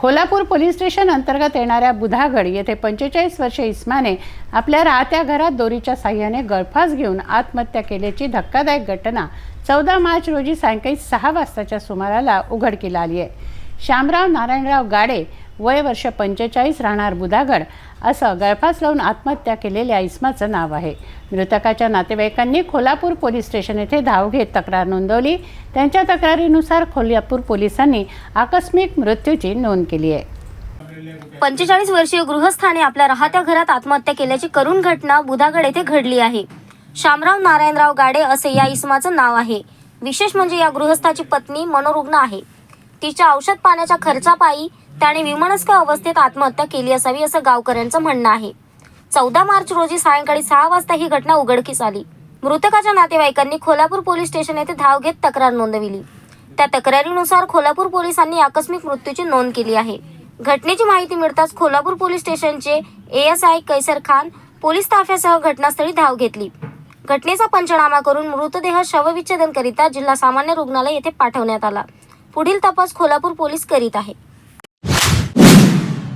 Kolhapur police station अंतर्गत येणाऱ्या बुधागड येथे पंचेचाळीस वर्षे इस्माने आपल्या राहत्या घरात दोरीच्या साह्याने गळफास घेऊन आत्महत्या केल्याची धक्कादायक घटना चौदा मार्च रोजी सायंकाळी सहा वाजताच्या सुमाराला उघडकीला आली आहे. श्यामराव नारायणराव गाडे वय वर्ष पंचेचाळीस राहणार बुधागड असं गळफास लावून आत्महत्या केलेल्या इस्माचं नाव आहे. मृतकाच्या नातेवाईकांनी खोलापूर पोलीस स्टेशन येथे धाव घेत तक्रार नोंदवली. त्यांच्या तक्रारीनुसार खोलापूर पोलिसांनी आकस्मिक मृत्यूची नोंद केली आहे. पंचेचाळीस वर्षीय गृहस्थाने आपल्या राहत्या घरात आत्महत्या केल्याची करुण घटना बुधागड येथे घडली आहे. शामराव नारायणराव गाडे असे या इसमाचं नाव आहे. विशेष म्हणजे या गृहस्थाची पत्नी मनोरुग्ण आहे. तिच्या औषध पाण्याच्या खर्चापायी त्याने विमनस्क अवस्थेत आत्महत्या केली असावी असं गावकऱ्यांचं म्हणणं आहे. चौदा मार्च रोजी सायंकाळी सहा वाजता ही घटना उघडकीस आली. मृतकाच्या नातेवाईकांनी कोल्हापूर पोलीस स्टेशन येथे धाव घेत तक्रार नोंदविली. त्या तक्रारीनुसार खोलापूर पोलिसांनी आकस्मिक मृत्यूची नोंद केली आहे. घटनेची माहिती मिळताच कोल्हापूर पोलीस स्टेशनचे S I Kaiser Khan police ताफ्यासह घटनास्थळी धाव घेतली. घटनेचा पंचनामा करून मृतदेह शवविच्छेदनकरिता जिल्हा सामान्य रुग्णालय येथे पाठवण्यात आला. पुढील तपास खोलापूर पोलीस करीत आहे